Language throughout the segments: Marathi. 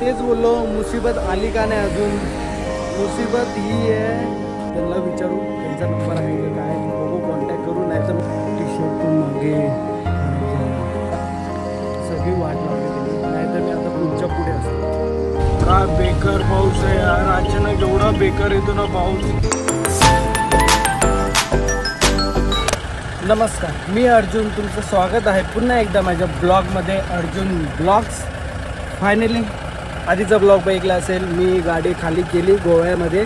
तेच बोललो मुसीबत आली का नाही अजून? मुसीबत ही आहे. त्यांना विचारू त्यांचा नंबर आहे का काय बघू कॉन्टॅक्ट करू नाही तर टी शर्ट पण मागे. सगळी वाट लावली नाही तर मी आता पुढच्या पुढे असतो. का बेकार पाऊस आहे यार? अचानक एवढा बेकार येतो ना पाऊस. नमस्कार मी अर्जुन. तुमचं स्वागत आहे पुन्हा एकदा माझ्या ब्लॉगमध्ये अर्जुन ब्लॉग्स फायनली आधीचा ब्लॉग बघितला असेल मी गाडी खाली केली गोव्यामध्ये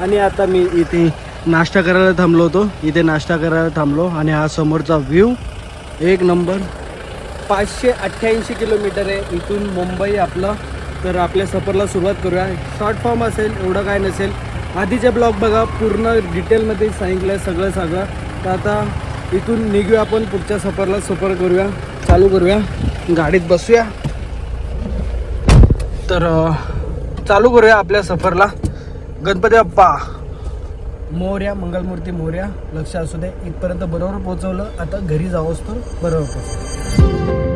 आणि आता मी इथे नाश्ता करायला थांबलो होतो. इथे नाश्ता करायला थांबलो आणि हा समोरचा व्ह्यू एक नंबर पाचशे अठ्ठ्याऐंशी किलोमीटर आहे. इथून मुंबई आपलं. तर आपल्या सफरला सुरुवात करूया. शॉर्ट फॉर्म असेल एवढं काय नसेल. आधीचे ब्लॉग बघा पूर्ण डिटेलमध्ये सांगितलं सगळं सगळं. तर आता इथून निघूया आपण पुढच्या सफरला सफर करूया. चालू करूया. गाडीत बसूया. तर चालू करूया आपल्या सफरला. गणपती बाप्पा. मोर्या मंगलमूर्ती मोर्या लक्ष असू दे. इथपर्यंत बरोबर पोहोचवलं. आता घरी जावंच तर बरोबर पोहोचवलं.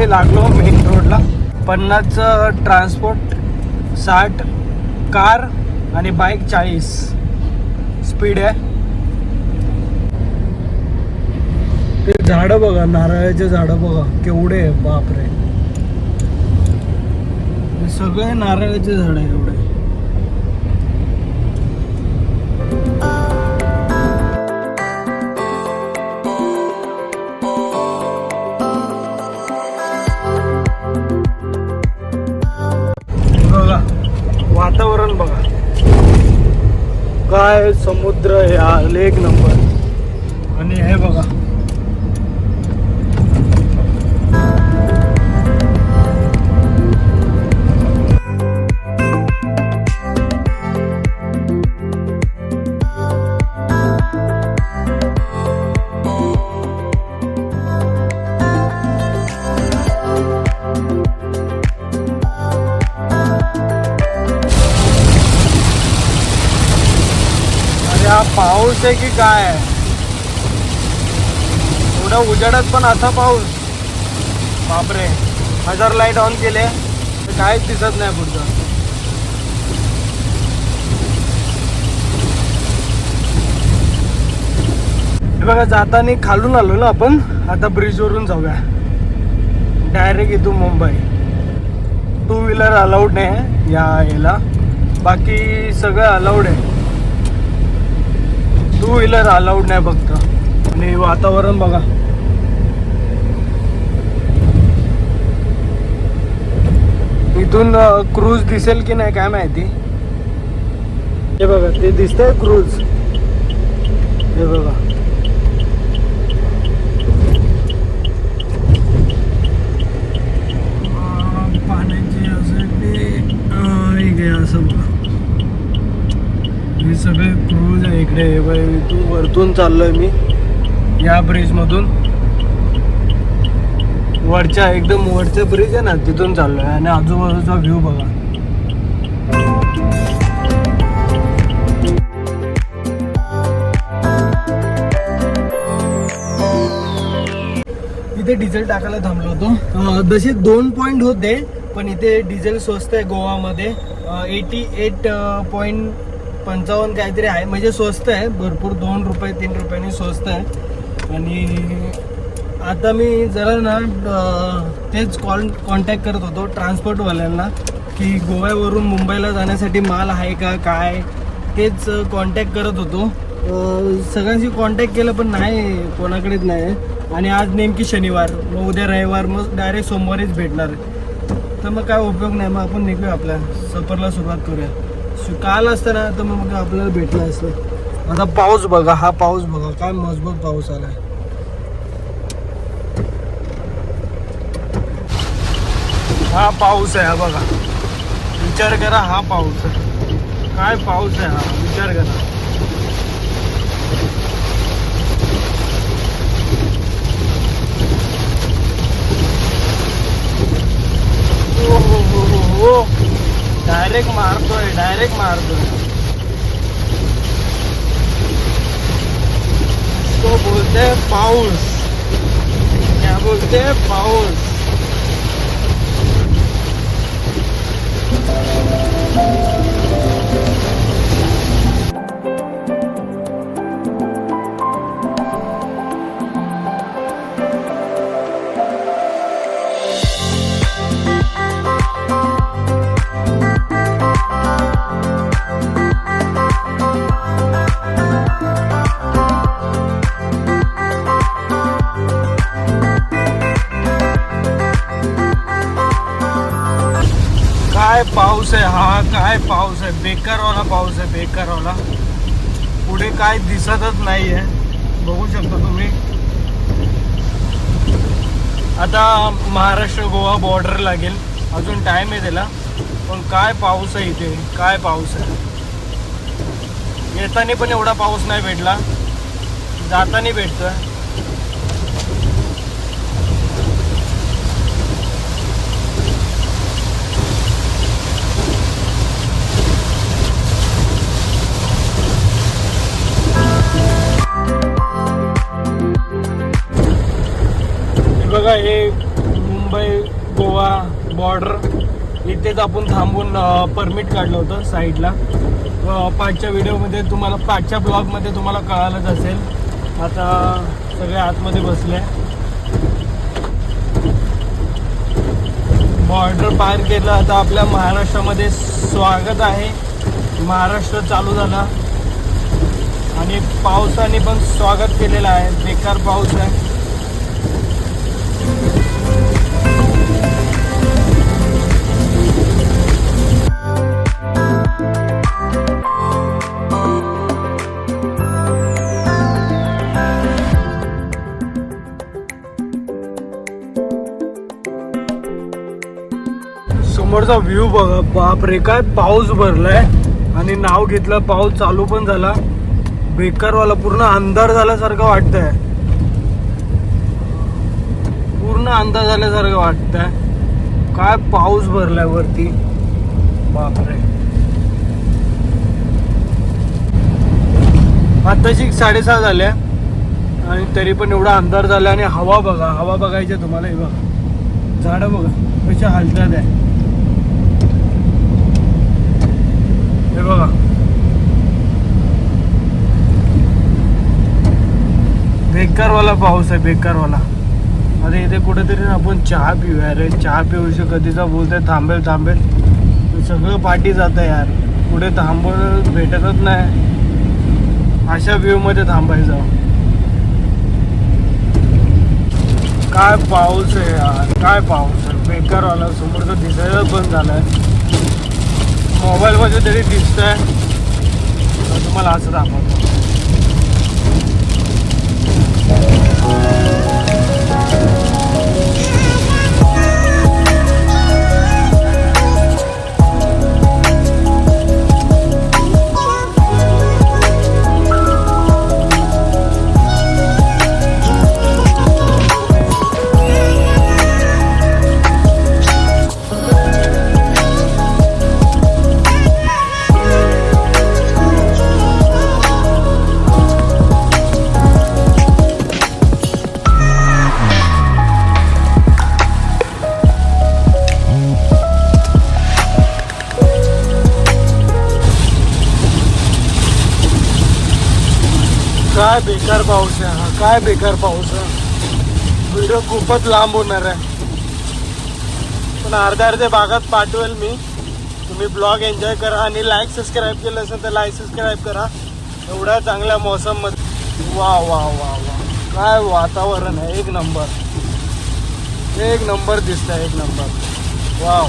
ते लागलो मेन रोडला पन्नास ट्रान्सपोर्ट साठ कार आणि बाईक चाळीस. स्पीड आहे. ते झाडं बघा नारळाचे झाडं बघा केवढे आहे, बापरे. सगळे नारळाचे झाड आहे एवढे. वातावरण बघा. काय समुद्र या लेक नंबर. आणि हे बघा. पाऊस की काय? एवढ्या उजेडात पण असा पाऊस. बापरे. हजार लाइट ऑन केले. तर काहीच दिसत नाही पुढचं. हे बघा जाताना खालून आलो ना आपण. आता ब्रिजवरून जाऊया. डायरेक्ट इथून मुंबई. टू व्हीलर अलाउड नाही या याला. बाकी सगळं अलाउड आहे. टू व्हीलर अलाउड नाही फक्त. आणि वातावरण बघा. इथून क्रूज दिसेल की नाही काय माहिती? हे बघा ते दिसतंय क्रूज हे बघा अं, पाण्याची असं ते अं, इकडे असं बघा हे सगळे क्रूज आहे इकडे हे बघ, इथून चाललो चाललोय मी. या ब्रिजमधून वरच्या एकदम वरचा ब्रिज आहे ना तिथून चाललोय. आणि आजूबाजूचा व्ह्यू बघा. इथे डिझेल टाकायला थांबलो होतो. जसे दोन पॉईंट होते पण इथे डिझेल स्वस्त आहे गोवामध्ये. एटी एट पॉईंट पंचावन्न काहीतरी आहे. म्हणजे स्वस्त आहे. भरपूर दोन रुपये तीन रुपयांनी स्वस्त आहे. आणि आता मी जरा ना तेच कॉल कॉन्टॅक्ट करत होतो ट्रान्सपोर्टवाल्यांना की गोव्यावरून मुंबईला जाण्यासाठी माल आहे का काय? तेच कॉन्टॅक्ट करत होतो. सगळ्यांशी कॉन्टॅक्ट केलं पण नाही कोणाकडेच नाही. आणि आज नेमकी शनिवार मग उद्या रविवार मग डायरेक्ट सोमवारीच भेटणार तर मग काय उपयोग नाही मग आपण निघूया आपल्या सफरला सुरुवात करूया. काल असतं ना तर मग आपल्याला भेटलं असतं आता पाऊस बघा हा पाऊस बघा काय मजबूत पाऊस आलाय. हा पाऊस आहे हा बघा. विचार करा हा पाऊस आहे. काय पाऊस आहे हा? विचार करा. डायरेक्ट मारतो तो बोलते पाऊस क्या बोलते पाऊस पाऊस आहे हा काय पाऊस आहे? बेकारवाला पाऊस आहे बेकारवाला. पुढे काय दिसतच नाही आहे बघू शकता तुम्ही. आता महाराष्ट्र गोवा बॉर्डर लागेल. अजून टाइम आहे त्याला. पण काय पाऊस आहे इथे? काय पाऊस आहे? येताना पण एवढा पाऊस नाही भेटला. जाताना भेटतोय. बघा हे मुंबई गोवा बॉर्डर इथेच आपण थांबून परमिट काढलं होतं साईडला पाचच्या व्हिडिओमध्ये तुम्हाला पाचच्या ब्लॉगमध्ये तुम्हाला कळालंच असेल. आता सगळे आतमध्ये बसले. बॉर्डर पार केलं. आता आपल्या महाराष्ट्रामध्ये स्वागत आहे. महाराष्ट्र चालू झाला. आणि पावसाने पण स्वागत केलेलं आहे. बेकार पाऊस आहे. समोरचा व्ह्यू बघा. बापरे काय पाऊस भरलाय. आणि नाव घेतलं पाऊस चालू पण झाला. बेकारवाला पूर्ण अंधार झाल्यासारखं वाटतंय. पूर्ण अंधार झाल्यासारखं वाटतंय. काय पाऊस भरलाय वरती. बापरे. आताशी साडेसहा झाल्या. आणि तरी पण एवढा अंधार झाला. आणि हवा बघा. हवा बघायची तुम्हाला हे बघा. झाडं बघा. कशा हालतात आहे हे बघा बेकारवाला पाऊस आहे बेकारवाला. अरे इथे कुठेतरी ना आपण चहा पिऊया रे. चहा पिऊशी कधीचा बोलतोय थांबेल थांबेल. सगळं पाठी जातं यार. पुढे थांबवलं भेटतच नाही. अशा व्ह्यूमध्ये थांबायचं. काय पाऊस आहे यार. काय पाऊस आहे. बेकारवाला समोरचं दिसायला बंद झालं आहे मोबाईलमध्ये तरी दिसतंय. तुम्हाला असं दाखवतो. काय बेकार पाऊस व्हिडिओ खूपच लांब होणार आहे. पण अर्ध्या अर्ध्या भागात पाठवेल मी. तुम्ही ब्लॉग एन्जॉय करा आणि लाईक सबस्क्राईब केलं असेल तर लाईक सबस्क्राईब करा. एवढ्या चांगल्या मोसममध्ये वा वा वा वा. काय वातावरण आहे. एक नंबर एक नंबर दिसतं एक नंबर वाव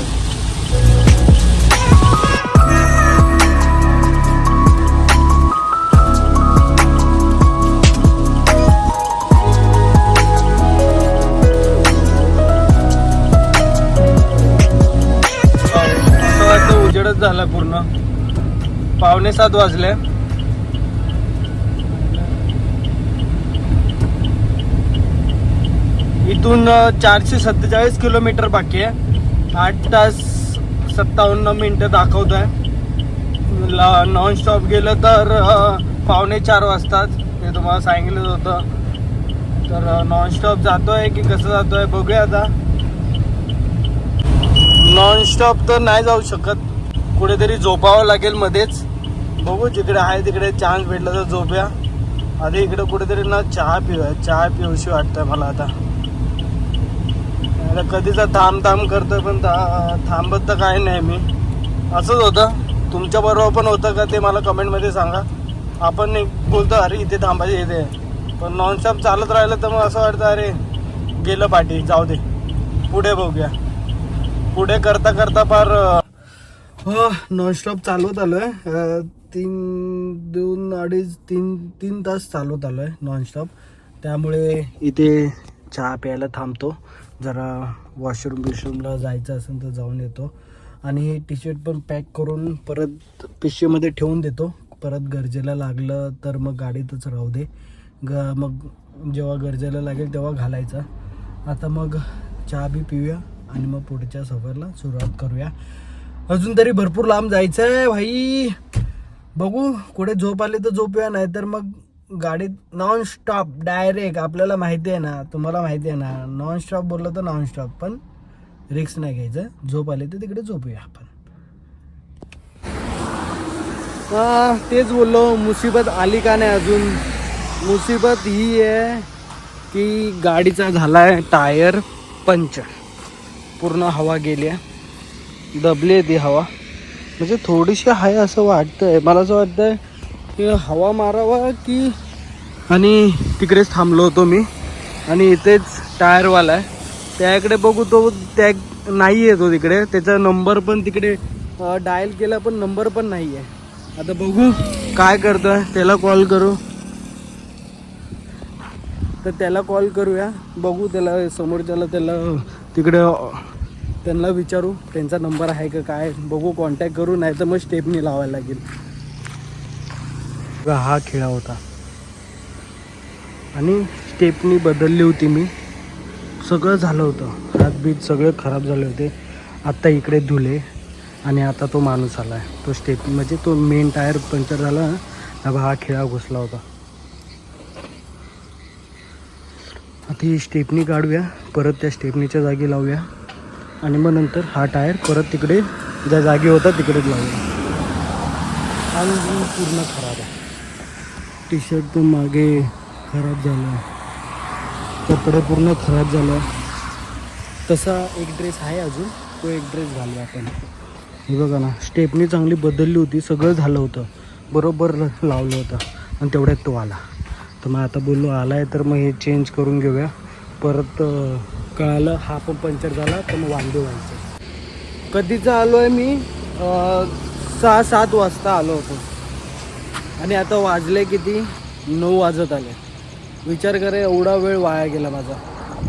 उजेडच झाला पूर्ण. पावणे सात वाजले. इथून चारशे सत्तेचाळीस किलोमीटर बाकी आहे. आठ तास सत्तावन्न मिनिटं दाखवत आहे नॉन स्टॉप गेलं तर पावणे चार वाजतात. हे तुम्हाला सांगितलं होतं. तर नॉन स्टॉप जातोय की कसं जातोय बघूया आता. नॉन स्टॉप तर नाही जाऊ शकत. कुठेतरी झोपावं लागेल मध्येच. बघू जिकडे आहे तिकडे चान्स भेटला तर झोपूया. आधी इकडे कुठेतरी ना चहा पिऊया. चहा पिऊशी वाटतंय मला आता. कधीचा थांब थांब करतोय पण थांबत तर काही नाही मी. असंच होतं. तुमच्या बरोबर पण होतं का ते मला कमेंटमध्ये सांगा. आपण एक बोलतो अरे इथे थांबायचे इथे. पण नॉनस्टॉप चालत राहिलं तर मग असं वाटतं अरे गेलं पाठी जाऊ दे. पुढे बघूया. पुढे करता करता फार हो नॉनस्टॉप चालवत आलो आहे तीन दोन अडीच तीन तीन तास चालवत आलो आहे नॉनस्टॉप त्यामुळे इथे चहा प्यायला थांबतो. जरा वॉशरूम बिशरूमला जायचं असेल तर जाऊन येतो. आणि टी शर्ट पण पॅक करून परत पिशवीमध्ये ठेवून देतो. परत गरजेला लागलं तर मग गाडीतच राहू दे. ग मग जेव्हा गरजेला लागेल तेव्हा घालायचा. आता मग चहा बी पिऊया आणि मग पुढच्या सफरला सुरुवात करूया. अजून तरी भरपूर लांब जायचं आहे भाई. बघू कुठे झोप आली तर झोपूया नाही तर मग गाडीत नॉन स्टॉप डायरेक्ट आपल्याला माहिती आहे ना तुम्हाला माहिती आहे ना नॉन स्टॉप बोललं तर नॉन स्टॉप पण रिक्स नाही घ्यायचं. झोप आली तर तिकडे झोपूया आपण. तेच बोललो मुसीबत आली का नाही अजून? मुसीबत ही आहे की गाडीचा झाला आहे टायर पंचर. पूर्ण हवा गेली आहे. दबली आहे ती हवा. म्हणजे थोडीशी आहे असं वाटतंय. मला असं वाटतंय की हवा मारावा की आणि तिकडेच थांबलो होतो मी. आणि इथेच टायरवाला आहे. त्याकडे बघू तो त्या नाही आहे तो तिकडे. त्याचा नंबर पण तिकडे डायल केला पण नंबर पण नाही आहे. आता बघू काय करतोय. त्याला कॉल करू. तर त्याला कॉल करूया. बघू त्याला समोरच्याला त्याला तिकडे त्यांना विचारू त्यांचा नंबर आहे का काय बघू कॉन्टॅक्ट करू नाही तर मग स्टेपनी लावायला लागेल. बघा, हा खेळा होता. आणि स्टेपनी बदलली होती मी. सगळं झालं होतं. हात बीत सगळे खराब झाले होते. आत्ता इकडे धुले आणि आता तो माणूस आला आहे तो स्टेप म्हणजे तो मेन टायर पंक्चर झाला. ना हा खेळा घुसला होता. आता ही स्टेपनी काढूया. परत त्या स्टेपनीच्या जागी लावूया. आणि मग नंतर हा टायर परत तिकडे ज्या जागी होता तिकडेच लावला. आणि पूर्ण खराब आहे. टी शर्ट तर मागे खराब झालं. कपडे पूर्ण खराब झालं. तसा एक ड्रेस आहे अजून तो एक ड्रेस घालूया आपण. हे बघा ना स्टेपनी चांगली बदलली होती सगळं झालं होतं. बरोबर लावलं होतं. आणि तेवढ्यात तो आला. तर मग आता बोललो आला आहे तर मग हे चेंज करून घेऊया. परत कळालं हा पण पंक्चर झाला तर मग वांदे व्हायचं. कधीचा आलो आहे मी सहा सात वाजता आलो होतो. आणि आता वाजले किती? नऊ वाजत आले. विचार करे एवढा वेळ वाया गेला माझा.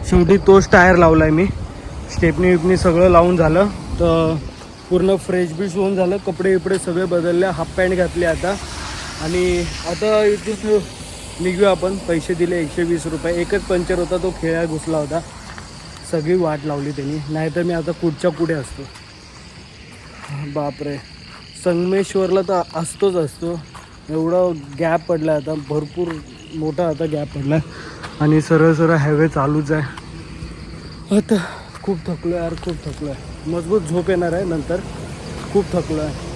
शेवटी तोच टायर लावला आहे मी. स्टेपनी विपनी सगळं लावून झालं तर पूर्ण फ्रेश बिश होऊन झालं. कपडे इपडे सगळे बदलले हाफ पॅन्ट घातली आता. आणि आता इथून निघूया आपण. पैसे दिले एकशे वीस रुपये. एकच पंचर होता तो खेळा घुसला होता. सगळी वाट लावली त्यांनी. नाहीतर मी आता कुठच्या पुढे असतो. बापरे. संगमेश्वरला तर असतोच असतो. एवढा गॅप पडला आता. भरपूर मोठा आता गॅप पडला आणि सरळ सरळ हायवे चालूच आहे. आता खूप थकलो यार खूप थकलो आहे मजबूत झोप येणार आहे नंतर. खूप थकलो आहे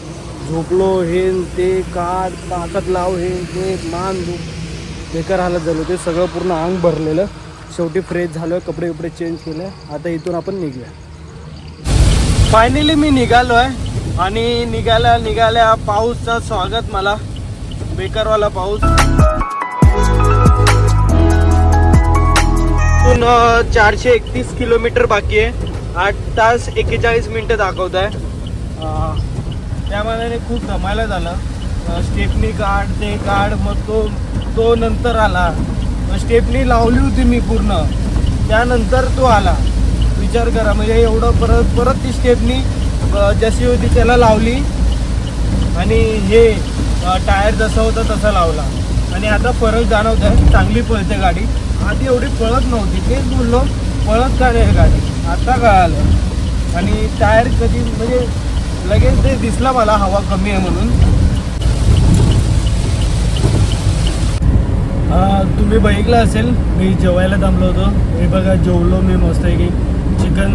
झोपलो हे ते काढ ताकद लाव हे ते मान दुख बेकार हालत झालं ते सगळं पूर्ण अंग भरलेलं. शेवटी फ्रेश झालं कपडे कपडे चेंज केले. आता इथून आपण निघूया. फायनली मी निघालो आहे आणि निघाल्या निघाल्या पाऊसचं स्वागत मला. बेकारवाला पाऊस. इथून चारशे एकतीस किलोमीटर बाकी आहे. आठ तास एक्केचाळीस मिनटं दाखवत आहे त्यामानाने खूप धमायला झालं. स्टेपनी काढ ते काढ मग तो तो नंतर आला. मग स्टेपनी लावली होती मी पूर्ण. त्यानंतर तो आला. विचार करा म्हणजे एवढं परत परत ती स्टेपनी जशी होती त्याला लावली. आणि हे टायर जसा होता तसा लावला. आणि आता फरक जाणवत आहे चांगली पळते गाडी. आधी एवढी पळत नव्हती. तेच बोललो पळत का नाही गाडी? आता कळालं. आणि टायर कधी म्हणजे लगेच ते दिसला मला हवा कमी आहे म्हणून. तुम्ही बघितलं असेल मी जेवायला थांबलो होतो. हे बघा जेवलो मी मस्त की चिकन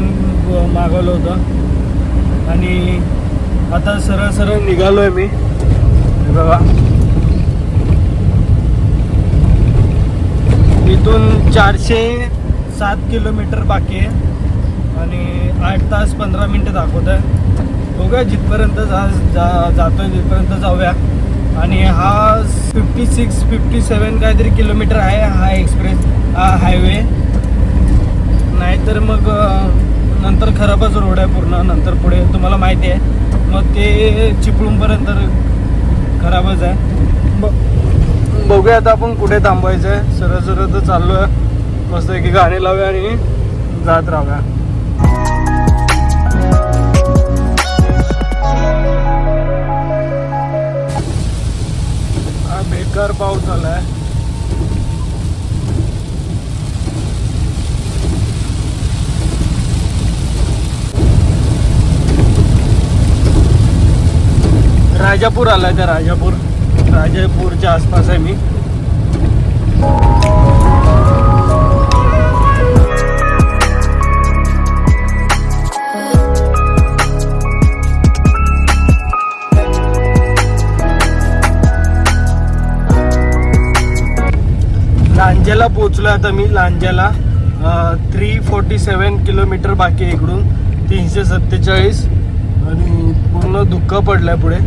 मागवलं होतं. आणि आता सरळ सरळ निघालो आहे मी. हे बघा. इथून चारशे सात किलोमीटर बाकी आहे. आणि आठ तास पंधरा मिनटं दाखवत आहे बघूया जिथपर्यंत जा जा जातोय तिथपर्यंत जाऊया. आणि हा फिफ्टी सिक्स फिफ्टी सेवन काहीतरी किलोमीटर आहे हा एक्सप्रेस हा हायवे नाहीतर मग नंतर खराबच रोड आहे पूर्ण. नंतर पुढे तुम्हाला माहिती आहे. मग ते चिपळूणपर्यंत खराबच आहे. ब- बघूया आता आपण कुठे थांबवायचं आहे सरळ सरळ तर चाललो आहे मस्त की गाणी लावूया आणि जात राहूया. जोरदार पाऊस आलाय. राजापूर आलाय त्या राजापूर. राजापूरच्या आसपास आहे मी. लांज्याला पोचलो आता मी लांज्याला. थ्री फोर्टी सेवन किलोमीटर बाकी आहे इकडून. तीनशे सत्तेचाळीस. आणि पूर्ण दुःख पडलाय पुढे.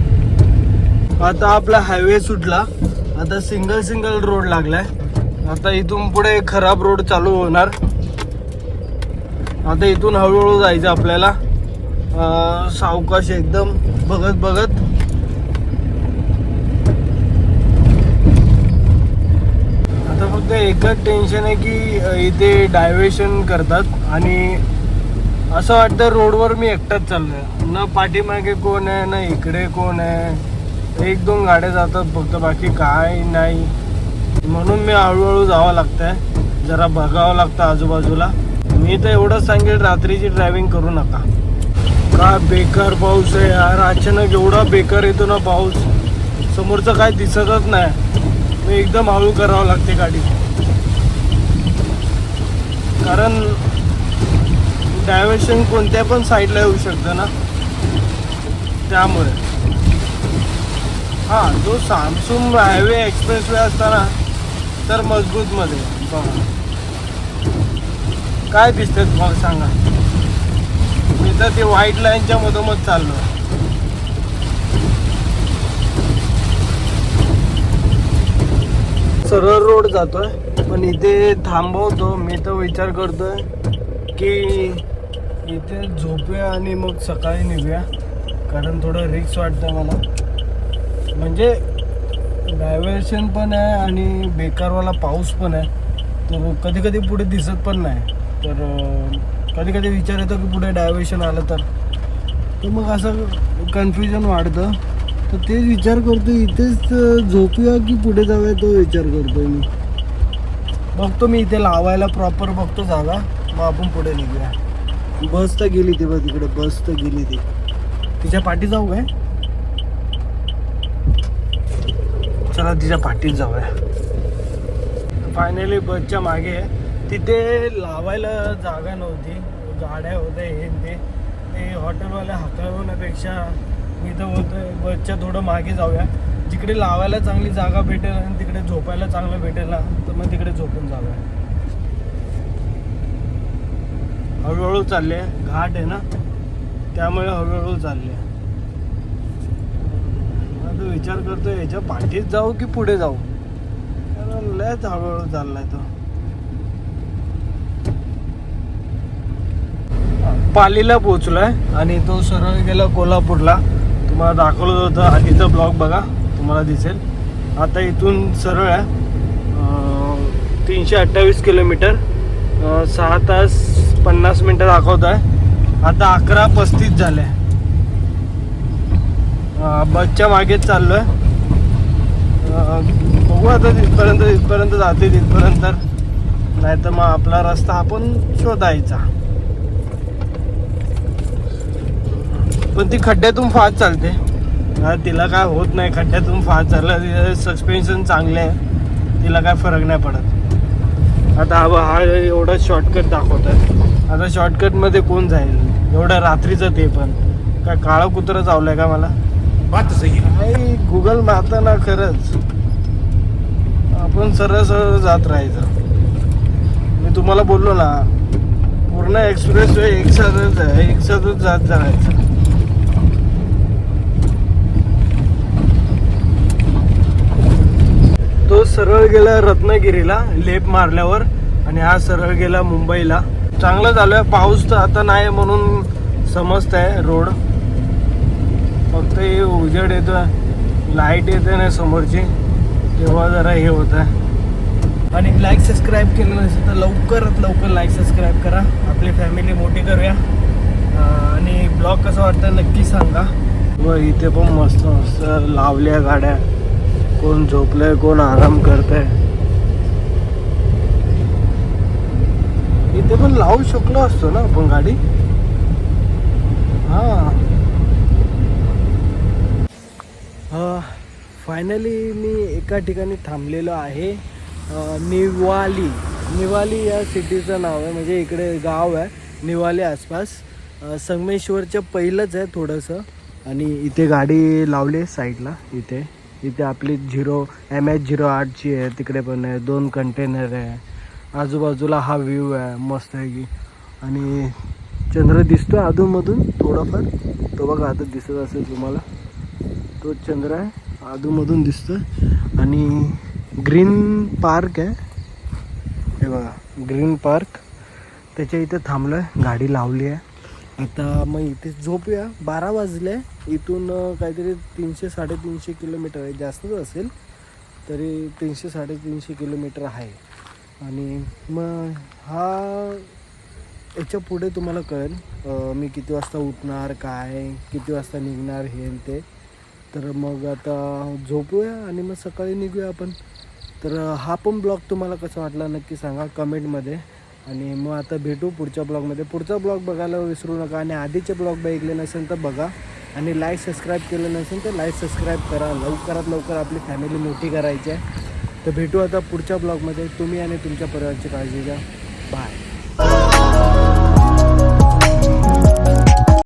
आता आपला हायवे सुटला. आता सिंगल सिंगल रोड लागलाय. आता इथून पुढे खराब रोड चालू होणार. आता इथून हळूहळू जायचं आपल्याला. सावकाश एकदम बघत बघत आता फक्त एकच टेन्शन आहे की इथे डायव्हर्शन करतात. आणि असं वाटतं रोडवर मी एकटाच चाललोय. न पाठीमागे कोण आहे ना इकडे कोण आहे. एक दोन गाड्या जातात फक्त बाकी काय नाही. म्हणून मी हळूहळू जावं लागतंय. जरा बघावं लागतं आजूबाजूला. मी तर एवढंच सांगेल रात्रीची ड्रायव्हिंग करू नका. का बेकार पाऊस आहे यार. अचानक एवढा बेकार येतो ना पाऊस. समोरचं काय दिसतच नाही. एकदम हळू करावं लागते गाडी. कारण डायव्हर्शन कोणत्या पण साईडला येऊ शकतं ना. त्यामुळे. हां जो सामसूम हायवे एक्सप्रेसवे असताना तर मजबूतमध्ये बघा. काय दिसतं तुम्हाला सांगा. मी तर ते व्हाईट लाईनच्या मधोमध चाललो. सरळ रोड जातोय पण इथे थांबवतो. मी तर विचार करतोय की इथे झोपूया आणि मग सकाळी निघूया. कारण थोडं रिक्स वाटतं मला. म्हणजे डायव्हर्शन पण आहे आणि बेकारवाला पाऊस पण आहे. तर कधी कधी पुढे दिसत पण नाही. तर कधी कधी विचार येतो की पुढे डायव्हर्शन आलं तर. तर मग असं कन्फ्युजन वाढतं. तर तेच विचार करतो इथेच झोपूया की पुढे जाऊया तो विचार करतोय मी. बघतो मी इथे लावायला प्रॉपर बघतो जागा मग आपण पुढे निघूया. बस तर गेली ती बघ तिकडे बस तर गेली ती. तिच्या पाठी जाऊ काय? चला तिच्या पाठीत जाऊया. फायनली बसच्या मागे तिथे लावायला जागा नव्हती. गाड्या होत्या हे ते. ते हॉटेलवाले हाकलवण्यापेक्षा मी तर बोलतोय बसच्या थोडं मागे जाऊया. जिकडे लावायला चांगली जागा भेटेल आणि तिकडे झोपायला चांगलं भेटेल ना तर मग तिकडे झोपून जाऊया. हळूहळू चालले घाट आहे ना? त्यामुळे हळूहळू चालले. तो विचार करतोय याच्या पाठीत जाऊ की पुढे जाऊ? कारण लयच हळूहळू चाललाय तो. पालीला पोहोचलोय आणि तो सरळ गेला कोल्हापूरला. तुम्हाला दाखवलं होतं आधीचा ब्लॉग बघा तुम्हाला दिसेल. आता इथून सरळ आहे. तीनशे अठ्ठावीस किलोमीटर सहा तास पन्नास मिनटं दाखवत आहे आता अकरा पस्तीस झाले. बसच्या मागेच चाललो आहे बघू आता तिथपर्यंत तिथपर्यंत जाते तिथपर्यंत नाही तर मग आपला रस्ता आपण शोधायचा. पण ती खड्ड्यातून फास्ट चालते. हा, तिला काय होत नाही खड्ड्यातून फास्ट चाललं सस्पेन्शन चांगले आहे. तिला काय फरक नाही पडत. आता हा हा एवढा शॉर्टकट दाखवत आहे आता शॉर्टकटमध्ये कोण जाईल? एवढं रात्रीचं ते पण. काय काळं कुत्रं चावलंय का मला? बात तो सही है नाही गुगल मारताना खरंच. आपण सरळ सरळ जात राहायचं. मी तुम्हाला बोललो ना पूर्ण एक्सप्रेस वे एक साथच आहे एक साथच जात जायचं तो सरळ गेला रत्नागिरीला लेप मारल्यावर आणि हा सरळ गेला मुंबईला. चांगलं झालं. पाऊस तर आता नाही म्हणून समजत आहे रोड. फक्त हे उजेड येतं लाइट येते ना समोरची. तेव्हा जरा हे होत आहे आणि लाईक सबस्क्राईब केलं नसेल तर लवकरात लवकर लाईक सबस्क्राईब करा. आपली फॅमिली मोठी करूया. आणि ब्लॉग कसं वाटतं नक्की सांगा. व इथे पण मस्त मस्त लावल्या गाड्या. कोण झोपलंय कोण आराम करतंय इथे पण लावू शकलो असतो ना आपण गाडी? हा. फायनली मी एका ठिकाणी थांबलेलो आहे. निवाली. निवाली या सिटीचं नाव आहे म्हणजे इकडे गाव आहे निवाली आसपास. संगमेश्वरच्या पहिलंच आहे थोडंसं. आणि इथे गाडी लावली आहे साईडला इथे. इथे आपली झिरो एम एच झिरो आठची आहे तिकडे पण आहे दोन कंटेनर आहे. आजूबाजूला हा व्ह्यू आहे मस्त आहे की. आणि चंद्र दिसतो अधूनमधून थोडाफार. तो बघा आता दिसत असेल तुम्हाला. तो चंद्र आहे अधूनमधून आहे आणि ग्रीन पार्क आहे. हे बघा ग्रीन पार्क त्याच्या इथे थांबलो आहे गाडी लावली आहे. आता मग इथे झोपूया. बारा वाजले. इथून काहीतरी तीनशे साडेतीनशे किलोमीटर आहे. जास्तच असेल तरी तीनशे साडेतीनशे किलोमीटर आहे. आणि मग हा याच्यापुढे तुम्हाला कळेल मी किती वाजता उठणार काय किती वाजता निघणार हे आणि ते. तर मग आता झोपूया आणि मग सकाळी निघूया आपण. तर हा पण ब्लॉग तुम्हाला कसा वाटला नक्की सांगा कमेंटमध्ये. आणि मग आता भेटू पुढच्या ब्लॉगमध्ये. पुढचा ब्लॉग बघायला विसरू नका आणि आधीचे ब्लॉग बघितले नसेल तर बघा. आणि लाईक सबस्क्राईब केलं नसेल तर लाईक सबस्क्राईब करा. लवकरात लवकर आपली फॅमिली मोठी करायची आहे. तर भेटू आता पुढच्या ब्लॉगमध्ये. तुम्ही आणि तुमच्या परिवाराची काळजी घ्या. बाय